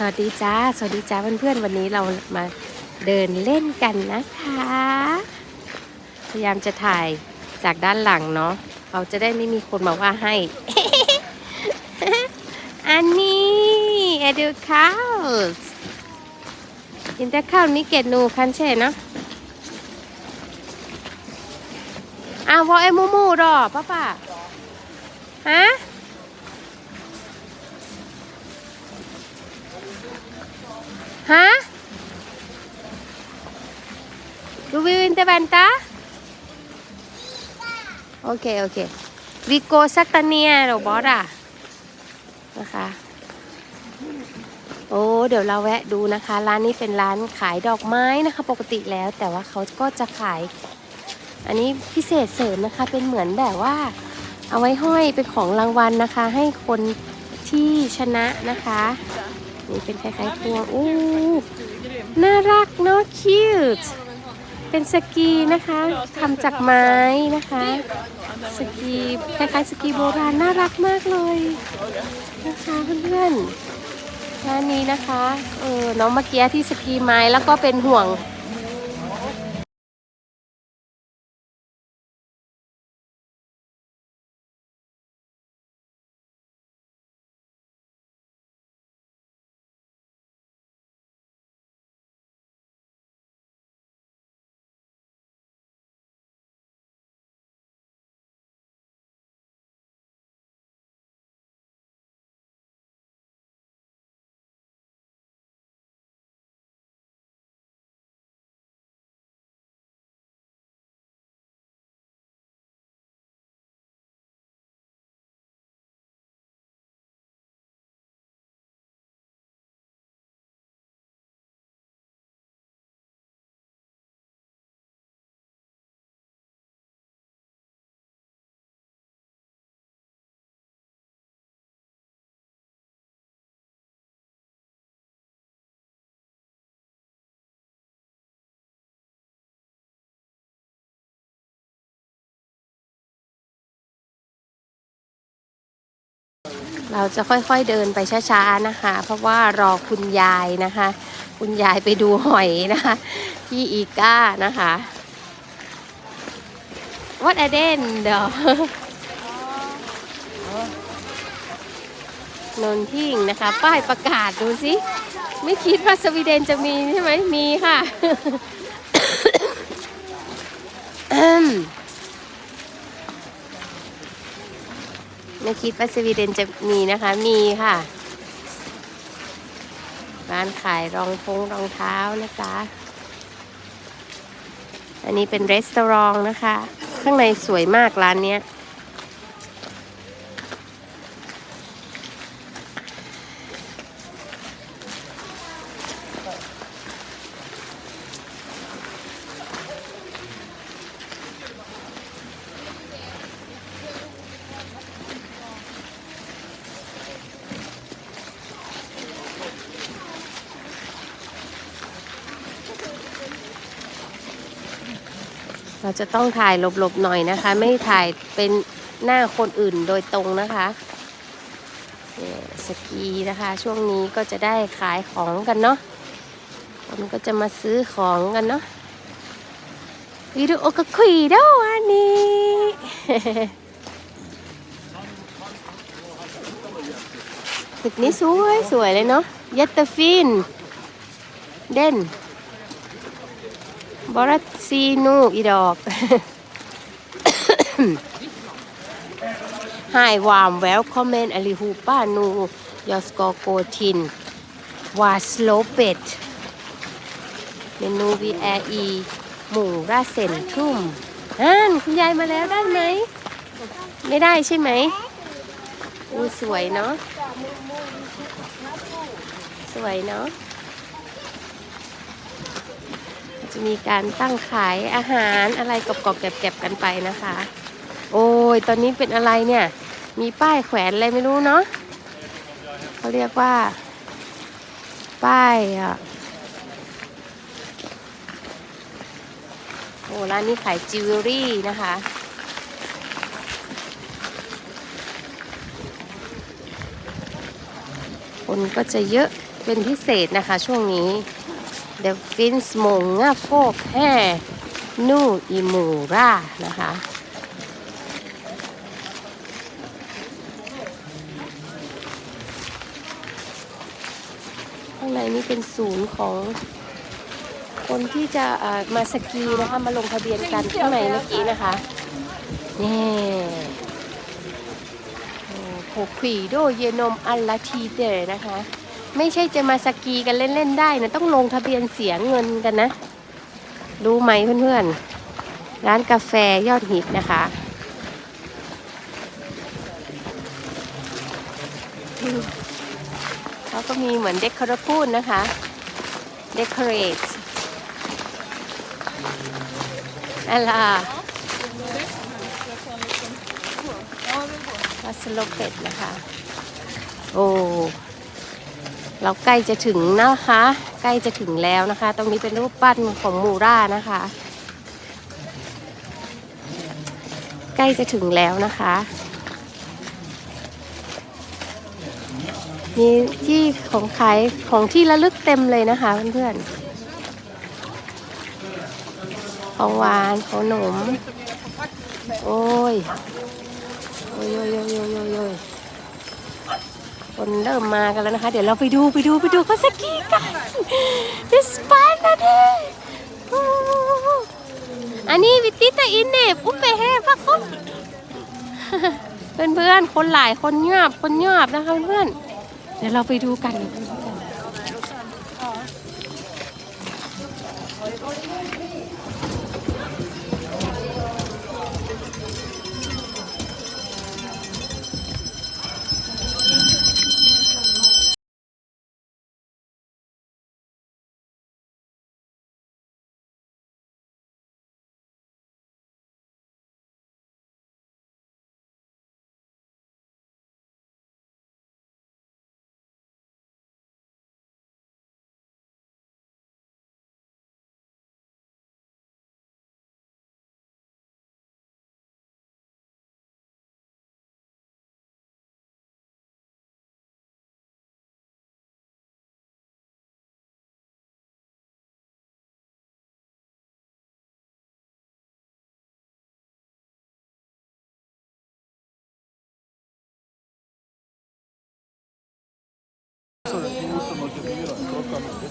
สวัสดีจ้า สวัสดีจ้าเพื่อนๆ วันนี้เรามาเดินเล่นกันนะคะ พยายามจะถ่ายจากด้านหลังเนาะเราจะได้ไม่มีคนมาว่าให้ อันนี้เอดูคาวอินเตอร์คาวนี่เกตนูคันเช่เนาะอ้าววอเอมูมูดอป้าป่าฮะ Hah? Du vill inte vänta? Okej, okej. Vi går sakta ner och bara. นะคะ โอ้ เดี๋ยวเราแวะดูนะคะ ร้านนี้เป็นร้านขายดอกไม้นะคะ ปกติแล้ว แต่ว่าเขาก็จะขาย อันนี้พิเศษเสริมนะคะ เป็นเหมือนแบบว่า เอาไว้ห้อยเป็นของรางวัลนะคะ ให้คนที่ชนะนะคะ นี่เป็นคล้ายๆพวงอู้น่ารักเนาะคิวต์เป็นสกีนะคะทำจากไม้นะคะ สกีคล้ายๆสกีโบราณน่ารักมากเลยนะคะเพื่อนๆร้านนี้นะคะเออน้องเมื่อกี้ที่สกีไม้แล้วก็เป็นห่วง เราจะค่อยๆเดินไปช้าๆนะคะ เพราะว่ารอคุณยายนะคะ คุณยายไปดูหอยนะคะ ที่อีก้านะคะ What a d e n เดี๋ยวนนทิงนะคะ ป้ายประกาศดูสิไม่คิดว่าสวีเดนจะมีใช่ไหมมีค่ะ อืม ไม่คิดว่าสวีเดนจะมีนะคะ มีค่ะ ร้านขายรองพงรองเท้านะจ๊ะ อันนี้เป็นร้านอาหารนะคะ ข้างในสวยมากร้านเนี้ย เราจะต้องถ่ายหลบๆหน่อยนะคะ ไม่ถ่ายเป็นหน้าคนอื่นโดยตรงนะคะสกีนะคะ ช่วงนี้ก็จะได้ขายของกันเนาะคนก็จะมาซื้อของกันเนาะวิดีโอก็คุยด้วันนี้ตึกนี้สวยสวยเลยเนาะยัตเตอร์ฟิน เด่น บรัสซีนูอีดอก Hi warm welcome allihopa nu jag ska gå till Vasloppet men nu vi är i Mora centrum อ่านคุณยายมาแล้วได้ไหม ไม่ได้ใช่ไหมอู้สวยเนาะสวยเนาะ จะมีการตั้งขายอาหารอะไรกรอบๆแกบๆกันไปนะคะ โอ้ยตอนนี้เป็นอะไรเนี่ย มีป้ายแขวนอะไรไม่รู้เนาะเขาเรียกว่า ป้ายอะโอ้ร้านนี้ขายจิวเวลรี่นะคะคนก็จะเยอะเป็นพิเศษนะคะช่วงนี้ The Fins Många folk här nu i Mora นะคะ ข้างในนี้เป็นศูนย์ของคนที่จะเอ่อมาสกีนะคะ มาลงทะเบียนกันข้างในเมื่อกี้นะคะ นี่โหขวีโดเยนมอัลลาทีเดนะคะ ไม่ใช่จะมาสกีกันเล่น ๆ ได้นะต้องลงทะเบียนเสียเงินกันนะ รู้ไหมเพื่อนๆ ร้านกาแฟยอดฮิตนะคะเขาก็มีเหมือนเด็กคอร์พูนนะคะ decorate อะไร วัสโลเป็ดนะคะ โอ้ เราใกล้จะถึงนะคะ ใกล้จะถึงแล้วนะคะ ตรงนี้เป็นรูปปั้นของมูรานะคะ ใกล้จะถึงแล้วนะคะมีที่ของขายของที่ระลึกเต็มเลยนะคะเพื่อนๆของหวานของขนม โอ้ย โอ้ยโอ้ยโอ้ยโอ้ยโอ้ยโอ้ย คนเริ่มมากันแล้วนะคะ เดี๋ยวเราไปดูไปดูไปดูเขาสกีกัน This fun นะเด้อันนี้วิติตาอินเนบอุ้มไปแห่พักคนเพื่อนๆคนหลายคนเงียบคนเงียบนะคะเพื่อนๆเดี๋ยวเราไปดูกัน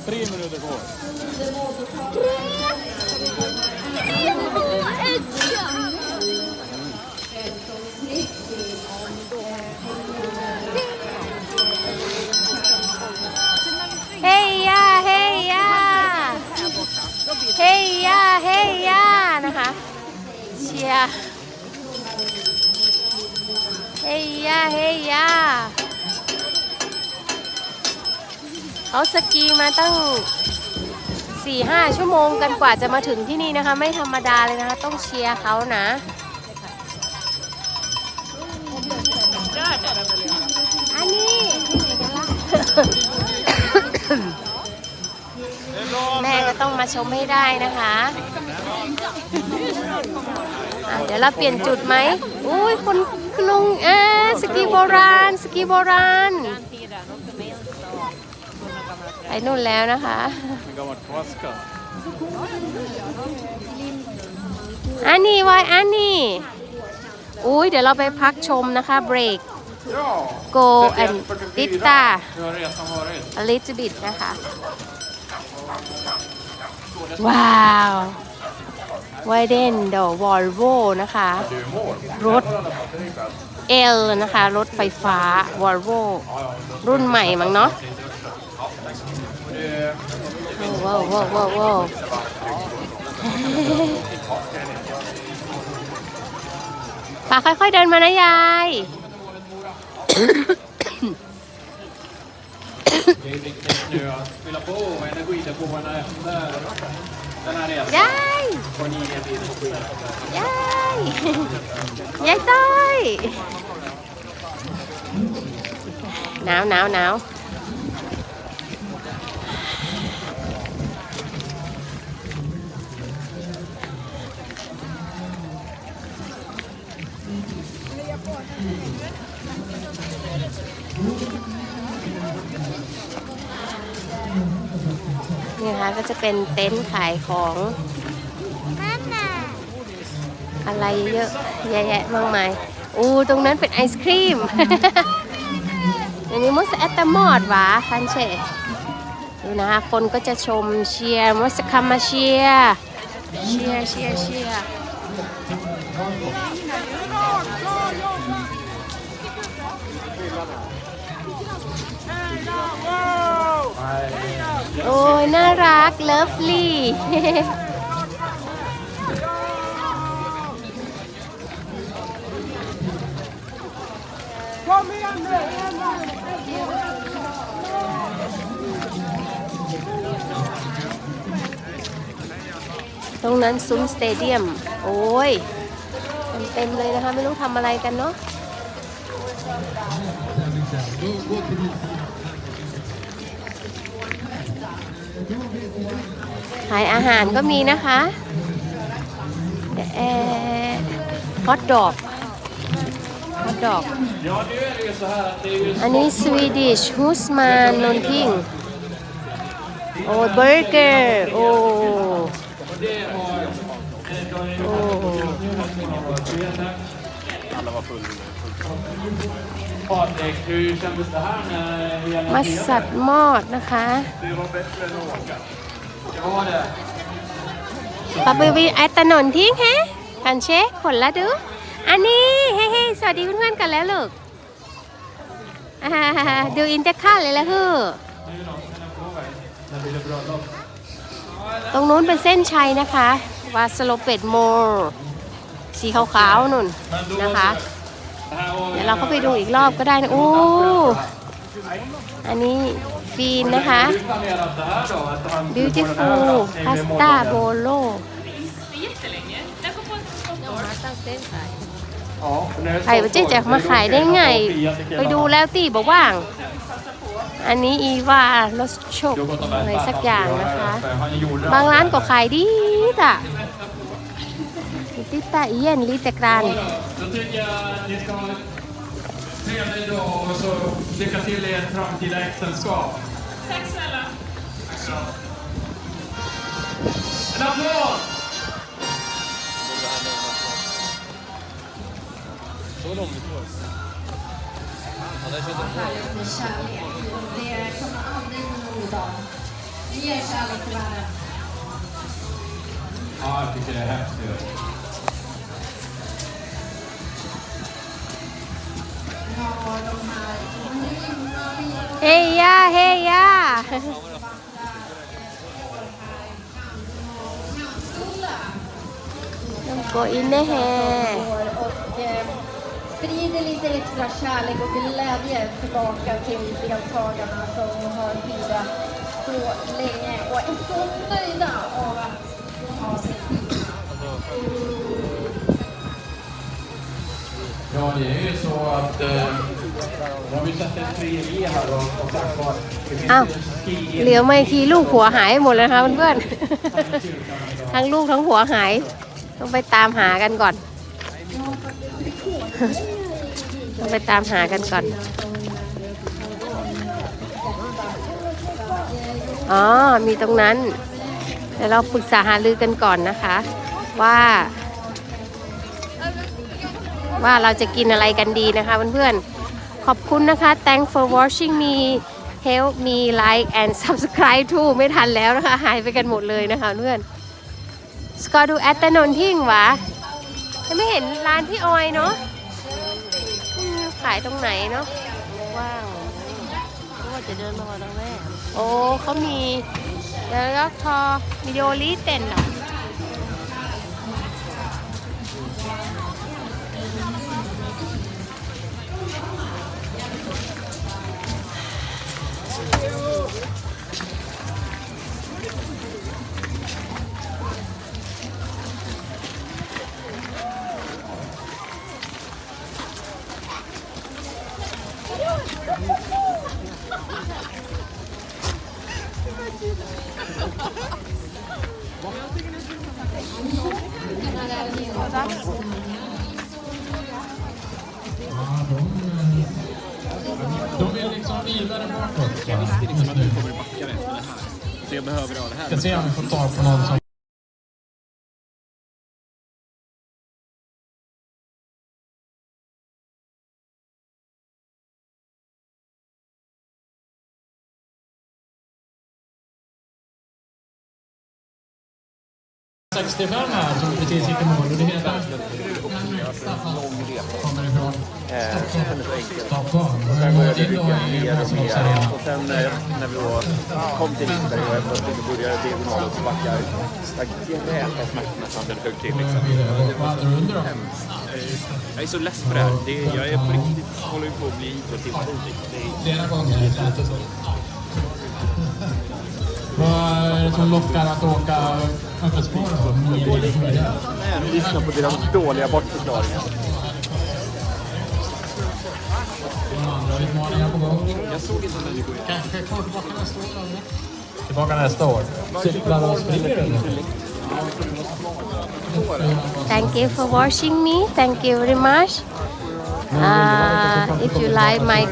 Tre minuter kvar. Heja, heja! Heja, heja นะคะ เชียร์ Heja, heja เขาสกีมาตั้ง 4-5 ชั่วโมงกันกว่าจะมาถึงที่นี่นะคะ ไม่ธรรมดาเลยนะคะ ต้องเชียร์เขานะอันนี้ที่ไหนกันล่ะแม่ก็ต้องมาชมให้ได้นะคะเดี๋ยวเราเปลี่ยนจุดไหมอุ้ยคนคุณลุงเอสกีโบราณ สกีโบราณ นู่นแล้วนะคะ En gammal kvaska. อันนี้วายอันนี้อุ้ยเดี๋ยวเราไปพักชมนะคะเบรก Ja! go and ติดตา Hur har resan varit? a little bit นะคะ ว้าวไวเดนเดอวอลโวนะคะ Du är i mål. รถ L นะคะ รถไฟฟ้า Volvo รุ่นใหม่มั้งเนาะ ว้าวววววววป้าค่อยๆเดินมานะยายยายยายยายต้อยหนาวหนาวหนาว นี่นะคะก็จะเป็นเต็นท์ขายของอะไรเยอะแยะๆมากมายอู้ตรงนั้นเป็นไอศครีม อันนี้มสแอตตามอดหวาคันเชดูนะคะคนก็จะชมเชียร์มสคัมมาเชียร์เชียร์เชียร์เชียร์ โอ้ย น่ารัก เลิฟลี่ ตรงนั้นซุ้มสเตเดียม โอ้ยมันเต็มเลยนะคะ ไม่รู้ทำอะไรกันเนาะ ขายอาหารก็มีนะคะเอฮอทดอกฮอทดอก อันนี้สวีดิชฮุสมานนนทิงโอ้เบอร์เกอร์โอ้โอ้ มัสสัดมอดนะคะ Det var bättre än att åka. Det var det. ปะปวีไอตนนทิ้งแฮะกันเชคผลละดู อันนี้เฮ้เฮสวัสดีเพื่อนๆกันแล้วลูกอ่าดูอินเตอร์ค่าเลยละฮือตรงนู้นเป็นเส้นชัยนะคะ วาสโลเป็ดโม สีขาวๆนุ่นนะคะ เดี๋ยวเราก็ไปดูอีกรอบก็ได้นะโอ้อันนี้ฟีนนะคะ beautiful pasta bolo ไข่ประเจ๊แจกมาขายได้ไง ไปดูแล้วตีบอกว่าง อันนี้อีวารสโชคอะไรสักอย่างนะคะ บางร้านก็ขายดีอะติตาเอียนลิตกรัน tycker jag att ni ska ha en trevlig dag och så lycka till i ert framtida äktenskap. Tack snälla. Tack så. En applåd! med kärlek. Det kommer aldrig bli nog av. Vi ger kärlek till varandra. Ja, jag tycker det är häftigt. เฮยาเฮยา ต้องโกอินเนแฮ och eh, sprider lite extra kärlek och glädje tillbaka till deltagarna som har firat så länge och är så nöjda av att ha sin Ja, det är ju så att eh, de har ju sett en 3G här och, och sagt var det finns อ้าว ju en ski เหลียวมาอีกทีลูกผัวหายหมดเลยนะคะเพื่อนๆ ทั้งลูกทั้งผัวหาย ต้องไปตามหากันก่อน ต้องไปตามหากันก่อน อ๋อ มีตรงนั้นเดี๋ยวเราปรึกษาหารือกันก่อนนะคะ ว่า ว่าเราจะกินอะไรกันดีนะคะเพื่อนๆ ขอบคุณนะคะ thanks for watching me help me like and subscribe too ไม่ทันแล้วนะคะ หายไปกันหมดเลยนะคะเพื่อนสกอดูแอตตนนทิ้งหวะยังไม่เห็นร้านพี่ออยเนาะอืมขายตรงไหนเนาะว้าวก็จะเดินมาตรงแม่โอ้เขามีเดี๋ยวก็ทอวิดีโอลีเต้นเหรอ Eh, de är liksom vidare bakåt. Jag visste liksom att du kommer backa efter det här. Så jag behöver ha det här. Ska se om vi får tag på någon som... 65 här som precis gick i mål. Det är Staffan kommer ifrån. Stockholm. Och sen går jag till ryggen mer och. Och sen när vi då kom till Lindberg och jag plötsligt började diagonal och så backar gräta smärtorna så han högg till liksom. Jag är så less på det här. Jag är på riktigt, håller på att bli idrottsintroduktiv. Flera gånger. Lät det så. Vad är det som lockar att åka öppet spår då? Nio mil för det? Nej, lyssna på deras dåliga bortförklaringar. Utmaningar på gång. Jag såg inte när vi går Kanske kvar tillbaka nästa år? Tillbaka nästa år. Cyklar och springer? Thank you for watching me. Thank you very much. Uh, if you like my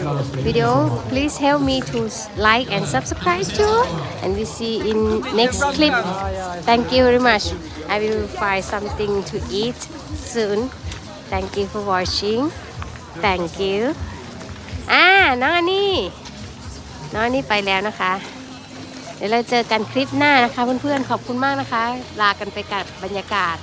video, please help me to s- like and subscribe too. And we see in next clip. Thank you very much. I will find something to eat soon. Thank you for watching. Thank you. อ่าน้องอันนี้น้องอันนี้ไปแล้วนะคะ เดี๋ยวเราเจอกันคลิปหน้านะคะเพื่อนๆขอบคุณมากนะคะ ลากันไปกับบรรยากาศ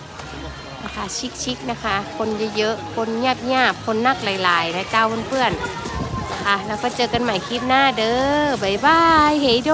นะคะชิคๆนะคะ คนเยอะๆคนเงียบๆคนนักหลายๆนะเจ้าเพื่อนๆนะคะ แล้วก็เจอกันใหม่คลิปหน้าเด้อบ๊ายบายเฮยโด